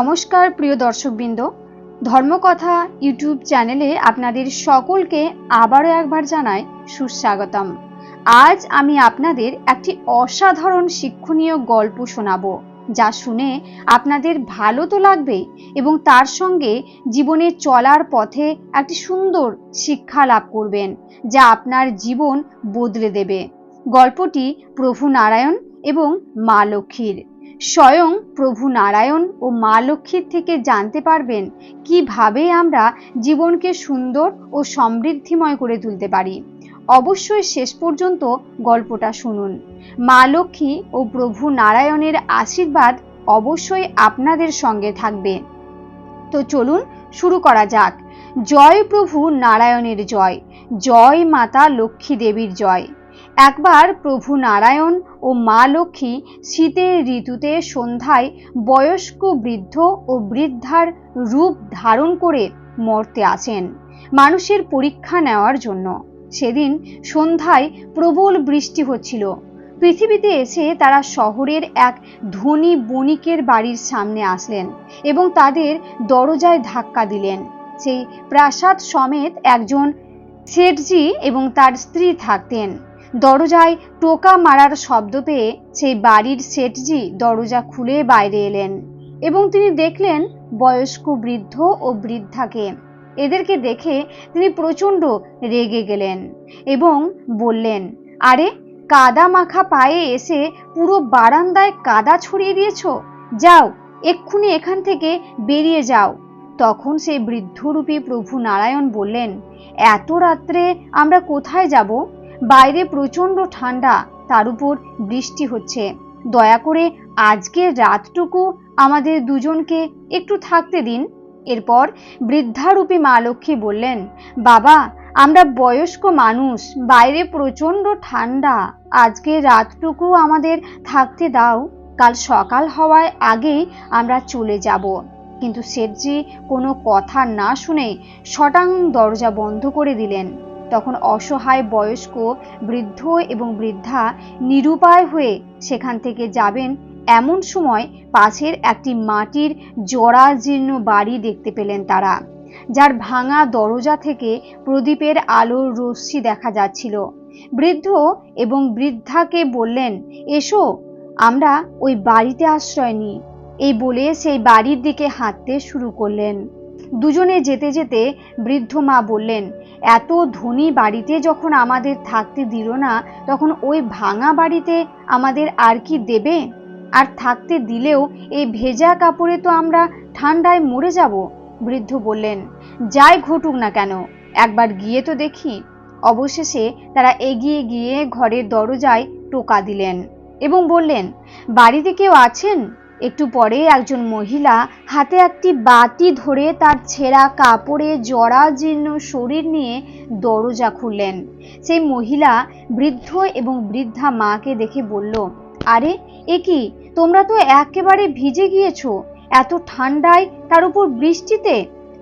নমস্কার, প্রিয় দর্শকবৃন্দ। ধর্মকথা ইউটিউব চ্যানেলে আপনাদের সকলকে আবারও একবার জানাই সুস্বাগতম। আজ আমি আপনাদের একটি অসাধারণ শিক্ষণীয় গল্প শোনাবো, যা শুনে আপনাদের ভালো তো লাগবে এবং তার সঙ্গে জীবনে চলার পথে একটি সুন্দর শিক্ষা লাভ করবেন, যা আপনার জীবন বদলে দেবে। গল্পটি প্রভু নারায়ণ এবং মা লক্ষ্মীর। স্বয়ং প্রভু নারায়ণ ও মা লক্ষ্মীর থেকে জানতে পারবেন কীভাবে আমরা জীবনকে সুন্দর ও সমৃদ্ধিময় করে তুলতে পারি। অবশ্যই শেষ পর্যন্ত গল্পটা শুনুন। মা লক্ষ্মী ও প্রভু নারায়ণের আশীর্বাদ অবশ্যই আপনাদের সঙ্গে থাকবে। তো চলুন শুরু করা যাক। জয় প্রভু নারায়ণের জয়। জয় মাতা লক্ষ্মী দেবীর জয়। একবার প্রভু নারায়ণ ও মা লক্ষ্মী শীতের ঋতুতে সন্ধ্যায় বয়স্ক বৃদ্ধ ও বৃদ্ধার রূপ ধারণ করে মর্তে আসেন মানুষের পরীক্ষা নেওয়ার জন্য। সেদিন সন্ধ্যায় প্রবল বৃষ্টি হচ্ছিল। পৃথিবীতে এসে তারা শহরের এক ধনী বণিকের বাড়ির সামনে আসলেন এবং তাদের দরজায় ধাক্কা দিলেন। সেই প্রাসাদ সমেত একজন শেঠজি এবং তার স্ত্রী থাকতেন। দরজায় টোকা মারার শব্দ পেয়ে সেই বাড়ির শেঠজি দরজা খুলে বাইরে এলেন এবং তিনি দেখলেন বয়স্ক বৃদ্ধ ও বৃদ্ধাকে। এদেরকে দেখে তিনি প্রচণ্ড রেগে গেলেন এবং বললেন, আরে কাদা মাখা পায়ে এসে পুরো বারান্দায় কাদা ছড়িয়ে দিয়েছ? যাও, এক্ষুনি এখান থেকে বেরিয়ে যাও। তখন সেই বৃদ্ধরূপী প্রভু নারায়ণ বললেন, এত রাত্রে আমরা কোথায় যাব? বাইরে প্রচণ্ড ঠান্ডা, তার উপর বৃষ্টি হচ্ছে। দয়া করে আজকের রাতটুকু আমাদের দুজনকে একটু থাকতে দিন। এরপর বৃদ্ধারূপী মা লক্ষ্মী বললেন, বাবা, আমরা বয়স্ক মানুষ, বাইরে প্রচণ্ড ঠান্ডা। আজকে রাতটুকু আমাদের থাকতে দাও। কাল সকাল হওয়ার আগেই আমরা চলে যাব। কিন্তু শেঠজি কোনো কথা না শুনে শটাং দরজা বন্ধ করে দিলেন। তখন অসহায় বয়স্ক, বৃদ্ধ এবং বৃদ্ধা নিরুপায় হয়ে সেখান থেকে যাবেন। এমন সময় পাশের একটি মাটির জরাজীর্ণ বাড়ি দেখতে পেলেন তারা, যার ভাঙা দরজা থেকে প্রদীপের আলোর রশ্মি দেখা যাচ্ছিল। বৃদ্ধ এবং বৃদ্ধাকে বললেন, এসো, আমরা ওই বাড়িতে আশ্রয় নিই। এই বলে সেই বাড়ির দিকে হাঁটতে শুরু করলেন। দুজনে যেতে যেতে বৃদ্ধ মা বললেন, এত ধনী বাড়িতে যখন আমাদের থাকতে দিল না, তখন ওই ভাঙা বাড়িতে আমাদের আর কি দেবে? আর থাকতে দিলেও এই ভেজা কাপড়ে তো আমরা ঠান্ডায় মরে যাব। বৃদ্ধ বললেন, যাই ঘটুক না কেন, একবার গিয়ে তো দেখি। অবশেষে তারা এগিয়ে গিয়ে ঘরের দরজায় টোকা দিলেন এবং বললেন, বাড়িতে কেউ আছেন? একটু পরে একজন মহিলা হাতে একটি বাতি ধরে তার ছেঁড়া কাপড়ে জরাজীর্ণ শরীর নিয়ে দরজা খুললেন। সেই মহিলা বৃদ্ধ এবং বৃদ্ধা মাকে দেখে বলল, আরে, এ কি? তোমরা তো একেবারে ভিজে গিয়েছো। এত ঠান্ডায় তার উপর বৃষ্টিতে?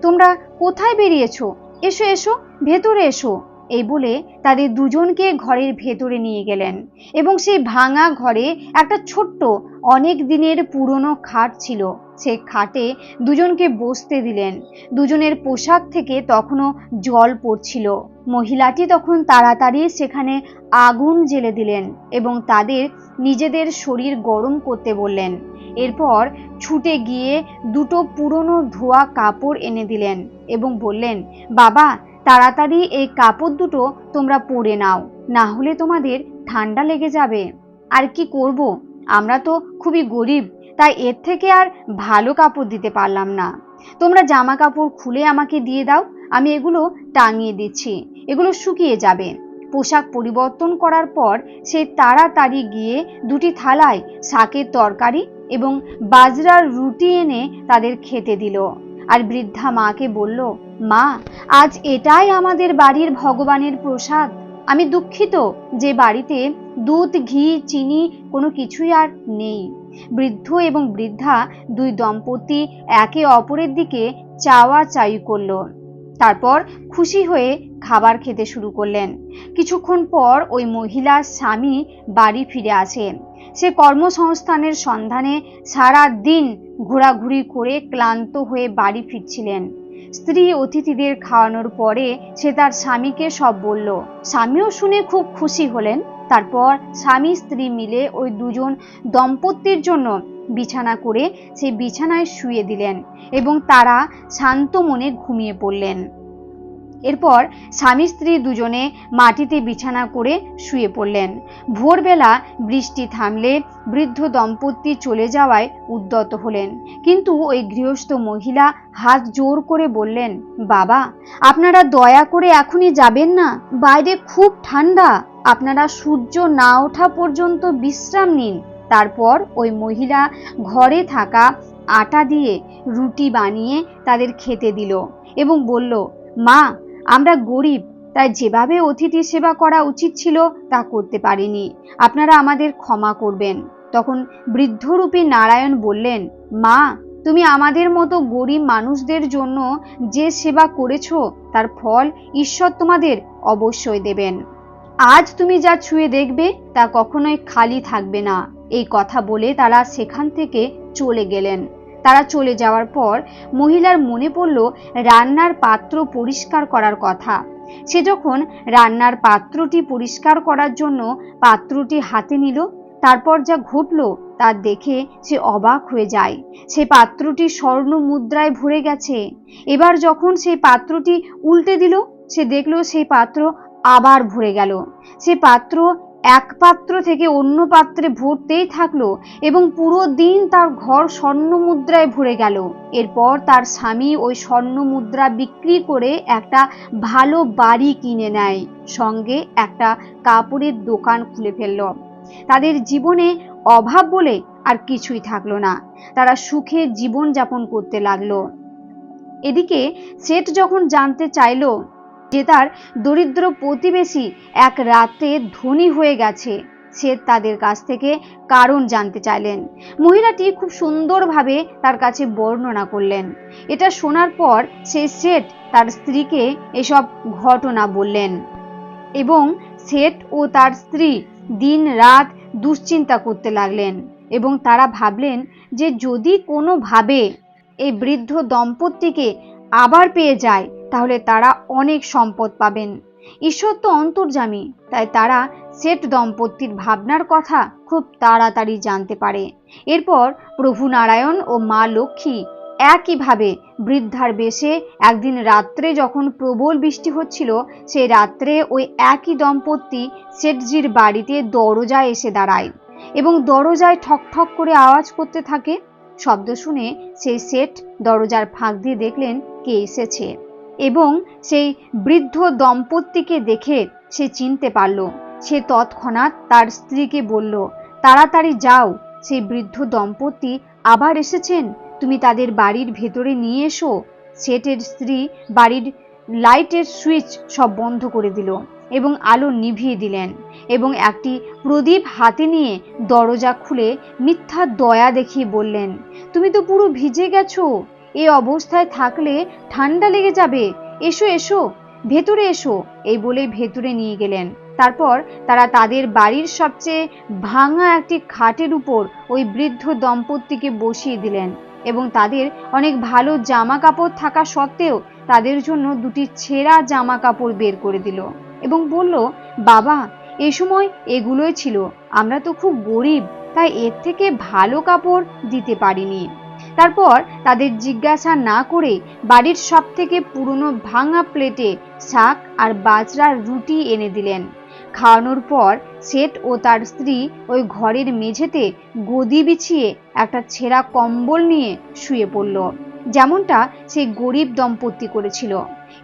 তোমরা কোথায় বেরিয়েছো? এসো এসো, ভেতরে এসো। এই বলে তাদের দুজনকে ঘরের ভেতরে নিয়ে গেলেন এবং সেই ভাঙা ঘরে একটা ছোট্ট, অনেক দিনের পুরনো খাট ছিল। সে খাটে দুজনকে বসতে দিলেন। দুজনের পোশাক থেকে তখনও জল পড়ছিল। মহিলাটি তখন তাড়াতাড়ি সেখানে আগুন জেলে দিলেন এবং তাদের নিজেদের শরীর গরম করতে বললেন। এরপর ছুটে গিয়ে দুটো পুরনো ধোয়া কাপড় এনে দিলেন এবং বললেন, বাবা তাড়াতাড়ি এই কাপড় দুটো তোমরা পরে নাও, না হলে তোমাদের ঠান্ডা লেগে যাবে। আর কি করব? আমরা তো খুবই গরিব, তাই এর থেকে আর ভালো কাপড় দিতে পারলাম না। তোমরা জামা কাপড় খুলে আমাকে দিয়ে দাও, আমি এগুলো টাঙিয়ে দিচ্ছি, এগুলো শুকিয়ে যাবে। পোশাক পরিবর্তন করার পর সে তাড়াতাড়ি গিয়ে দুটি থালায় শাকের তরকারি এবং বাজরার রুটি এনে তাদের খেতে দিল। আর বৃদ্ধা মাকে বলল মা, আজ এটাই আমাদের বাড়ির ভগবানের প্রসাদ। আমি দুঃখিত যে বাড়িতে দুধ, ঘি, চিনি কোনো কিছুই আর নেই। বৃদ্ধ এবং বৃদ্ধা দুই দম্পতি একে অপরের দিকে চাওয়া চাই করল। তারপর খুশি হয়ে খাবার খেতে শুরু করলেন। কিছুক্ষণ পর ওই মহিলার স্বামী বাড়ি ফিরে আসে। সে কর্মসংস্থানের সন্ধানে সারা দিন ঘোরাঘুরি করে ক্লান্ত হয়ে বাড়ি ফিরছিলেন। স্ত্রী অতিথিদের খাওয়ানোর পরে সে তার স্বামীকে সব বলল। স্বামীও শুনে খুব খুশি হলেন। তারপর স্বামী স্ত্রী মিলে ওই দুজন দম্পতির জন্য বিছানা করে সেই বিছানায় শুয়ে দিলেন এবং তারা শান্ত মনে ঘুমিয়ে পড়লেন। এরপর স্বামী স্ত্রী দুজনে মাটিতে বিছানা করে শুয়ে পড়লেন। ভোরবেলা বৃষ্টি থামলে বৃদ্ধ দম্পতি চলে যাওয়ায় উদ্যত হলেন। কিন্তু ওই গৃহস্থ মহিলা হাত জোর করে বললেন, বাবা, আপনারা দয়া করে এখনই যাবেন না। বাইরে খুব ঠান্ডা। আপনারা সূর্য না ওঠা পর্যন্ত বিশ্রাম নিন। তারপর ওই মহিলা ঘরে থাকা আটা দিয়ে রুটি বানিয়ে তাদের খেতে দিল এবং বলল, মা আমরা গরিব, তাই যেভাবে অতিথি সেবা করা উচিত ছিল তা করতে পারিনি। আপনারা আমাদের ক্ষমা করবেন। তখন বৃদ্ধরূপী নারায়ণ বললেন, মা, তুমি আমাদের মতো গরিব মানুষদের জন্য যে সেবা করেছ, তার ফল ঈশ্বর তোমাদের অবশ্যই দেবেন। আজ তুমি যা ছুঁয়ে দেখবে, তা কখনোই খালি থাকবে না। এই কথা বলে তারা সেখান থেকে চলে গেলেন। তারা চলে যাওয়ার পর মহিলার মনে পড়ল রান্নার পাত্র পরিষ্কার করার কথা। সে যখন রান্নার পাত্রটি পরিষ্কার করার জন্য পাত্রটি হাতে নিল, তারপর যা ঘটল তা দেখে সে অবাক হয়ে যায়। সে পাত্রটি স্বর্ণ মুদ্রায় ভরে গেছে। এবার যখন সেই পাত্রটি উল্টে দিল, সে দেখল সেই পাত্র আবার ভরে গেল। সে পাত্র এক পাত্র থেকে অন্য পাত্রে ভরতেই থাকল এবং পুরো দিন তার ঘর স্বর্ণ মুদ্রায় ভরে গেল। এরপর তার স্বামী ওই স্বর্ণ মুদ্রা বিক্রি করে একটা ভালো বাড়ি কিনে নেয়, সঙ্গে একটা কাপড়ের দোকান খুলে ফেলল। তাদের জীবনে অভাব বলে আর কিছুই থাকল না। তারা সুখে জীবন যাপন করতে লাগল। এদিকে সেট যখন জানতে চাইলো যে তার দরিদ্র প্রতিবেশী এক রাতে ধনী হয়ে গেছে। সে তাদের কাছ থেকে কারণ জানতে চাইলেন। মহিলাটি খুব সুন্দরভাবে তার কাছে বর্ণনা করলেন। এটা শোনার পর সেই শেঠ তার স্ত্রীকে এসব ঘটনা বললেন এবং শেঠ ও তার স্ত্রী দিন রাত দুশ্চিন্তা করতে লাগলেন এবং তারা ভাবলেন যে যদি কোনোভাবে এই বৃদ্ধ দম্পতিকে আবার পেয়ে যায় তাহলে তারা অনেক সম্পদ পাবেন। ঈশ্বর তো অন্তর্জামী তাই তারা সেট দম্পতির ভাবনার কথা খুব তাড়াতাড়ি জানতে পারে। এরপর প্রভু নারায়ণ ও মা লক্ষ্মী একইভাবে বৃদ্ধার বেশে একদিন রাত্রে যখন প্রবল বৃষ্টি হচ্ছিল সেই রাত্রে ওই একই দম্পতি শেঠজির বাড়িতে দরজায় এসে দাঁড়ায় এবং দরজায় ঠক ঠক করে আওয়াজ করতে থাকে। শব্দ শুনে সেই সেট দরজার ফাঁক দিয়ে দেখলেন কে এসেছে। এবং সেই বৃদ্ধ দম্পতিকে দেখে সে চিনতে পারল। সে তৎক্ষণাৎ তার স্ত্রীকে বলল, তাড়াতাড়ি যাও, সেই বৃদ্ধ দম্পতি আবার এসেছেন। তুমি তাদের বাড়ির ভেতরে নিয়ে এসো। সেটের স্ত্রী বাড়ির লাইটের সুইচ সব বন্ধ করে দিল এবং আলো নিভিয়ে দিলেন এবং একটি প্রদীপ হাতে নিয়ে দরজা খুলে মিথ্যা দয়া দেখিয়ে বললেন, তুমি তো পুরো ভিজে গেছো। এই অবস্থায় থাকলে ঠান্ডা লেগে যাবে। এসো এসো, ভেতরে এসো, এই বলে ভেতরে নিয়ে গেলেন। তারপর তারা তাদের বাড়ির সবচেয়ে ভাঙা একটি খাটের উপর ওই বৃদ্ধ দম্পতিকে বসিয়ে দিলেন এবং তাদের অনেক ভালো জামা কাপড় থাকা সত্ত্বেও তাদের জন্য দুটি ছেঁড়া জামা কাপড় বের করে দিল এবং বলল, বাবা, এ সময় এগুলোই ছিল, আমরা তো খুব গরিব, তাই এর থেকে ভালো কাপড় দিতে পারিনি। তারপর তাদের জিজ্ঞাসা না করে বাড়ির সব থেকে পুরনো ভাঙা প্লেটে শাক আর বাজরার রুটি এনে দিলেন। খাওয়ানোর পর শেঠ ও তার স্ত্রী ওই ঘরের মেঝেতে গদি বিছিয়ে একটা ছেঁড়া কম্বল নিয়ে শুয়ে পড়ল। যেমনটা সেই গরিব দম্পতি করেছিল।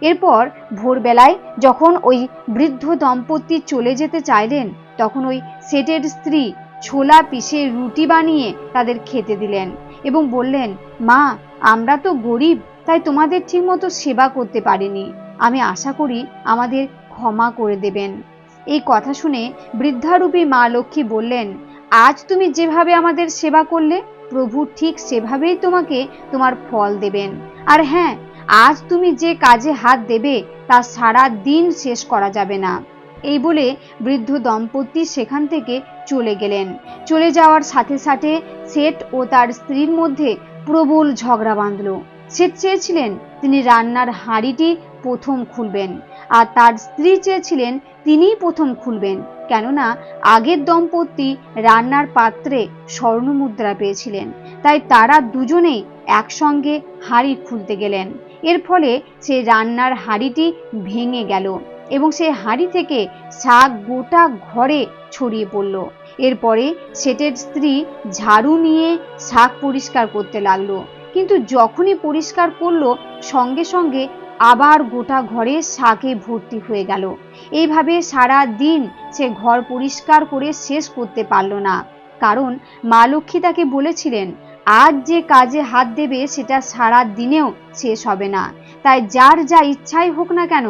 এরপর ভোরবেলায় যখন ওই বৃদ্ধ দম্পতি চলে যেতে চাইলেন, তখন ওই সেটের স্ত্রী ছোলা পিষে রুটি বানিয়ে তাদের খেতে দিলেন। এবং বললেন, মা, আমরা তো গরিব, তাই তোমাদের ঠিকমতো সেবা করতে পারিনি। আমি আশা করি আমাদের ক্ষমা করে দেবেন। এই কথা শুনে বৃদ্ধারূপী মা লক্ষ্মী বললেন, আজ তুমি যেভাবে আমাদের সেবা করলে, প্রভু ঠিক সেভাবেই তোমাকে তোমার ফল দেবেন। আর হ্যাঁ আজ তুমি যে কাজে হাত দেবে, তা সারা দিন শেষ করা যাবে না। এই বলে বৃদ্ধ দম্পতি সেখান থেকে চলে গেলেন। চলে যাওয়ার সাথে সাথে সেট ও তার স্ত্রীর মধ্যে প্রবল ঝগড়া বাঁধল। সে চেয়েছিলেন তিনি রান্নার হাঁড়িটি প্রথম খুলবেন, আর তার স্ত্রী চেয়েছিলেন তিনিই প্রথম খুলবেন, কেননা আগের দম্পতি রান্নার পাত্রে স্বর্ণমুদ্রা পেয়েছিলেন, তাই তারা দুজনেই একসঙ্গে হাঁড়ি খুলতে গেলেন। এর ফলে সে রান্নার হাঁড়িটি ভেঙে গেল। এবং সেই হাঁড়ি থেকে শাক গোটা ঘরে ছড়িয়ে পড়ল। এরপরে শেঠের স্ত্রী ঝাড়ু নিয়ে শাক পরিষ্কার করতে লাগল। কিন্তু যখনই পরিষ্কার করল, সঙ্গে সঙ্গে আবার গোটা ঘরে শাকে ভর্তি হয়ে গেল। এইভাবে সারা দিন সে ঘর পরিষ্কার করে শেষ করতে পারল না। কারণ মা লক্ষ্মী তাকে বলেছিলেন, আজ যে কাজে হাত দেবে, সেটা সারা দিনেও শেষ হবে না। তাই যার যা ইচ্ছাই হোক না কেন,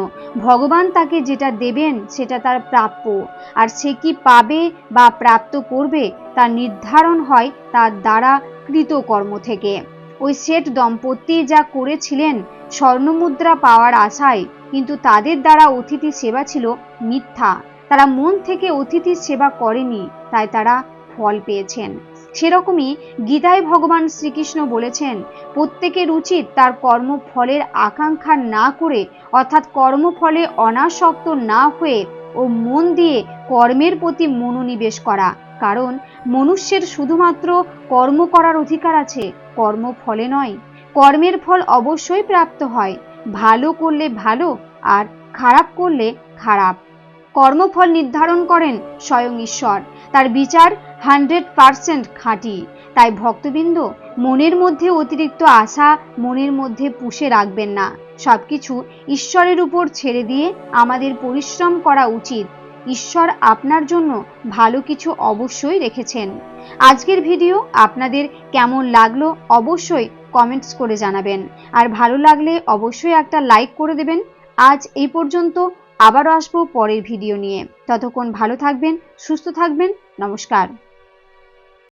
ভগবান তাকে যেটা দেবেন সেটা তার প্রাপ্য। আর সে কি পাবে বা প্রাপ্ত করবে, তা নির্ধারণ হয় তার দ্বারা কৃতকর্ম থেকে। ওই শেঠ দম্পতি যা করেছিলেন, স্বর্ণমুদ্রা পাওয়ার আশায়, কিন্তু তাদের দ্বারা অতিথি সেবা ছিল মিথ্যা। তারা মন থেকে অতিথির সেবা করেনি, তাই তারা ফল পেয়েছেন। সেরকমই গীতায় ভগবান শ্রীকৃষ্ণ বলেছেন, প্রত্যেকের উচিত তার কর্মফলের আকাঙ্ক্ষা না করে, অর্থাৎ কর্মফলে অনাসক্ত না হয়ে ও মন দিয়ে কর্মের প্রতি মনোনিবেশ করা। কারণ মনুষ্যের শুধুমাত্র কর্ম করার অধিকার আছে কর্মফলে নয়। কর্মের ফল অবশ্যই প্রাপ্ত হয়, ভালো করলে ভালো আর খারাপ করলে খারাপ। কর্মফল নির্ধারণ করেন স্বয়ং ঈশ্বর। তার বিচার হান্ড্রেড পারসেন্ট খাঁটি। তাই ভক্তবৃন্দ মনের মধ্যে অতিরিক্ত আশা মনের মধ্যে পুষে রাখবেন না। সব কিছু ঈশ্বরের উপর ছেড়ে দিয়ে আমাদের পরিশ্রম করা উচিত। ঈশ্বর আপনার জন্য ভালো কিছু অবশ্যই রেখেছেন। আজকের ভিডিও আপনাদের কেমন লাগল অবশ্যই কমেন্টস করে জানাবেন। আর ভালো লাগলে অবশ্যই একটা লাইক করে দেবেন। আজ এই পর্যন্ত আবারও আসব পরের ভিডিও নিয়ে। ততক্ষণ ভালো থাকবেন, সুস্থ থাকবেন, নমস্কার।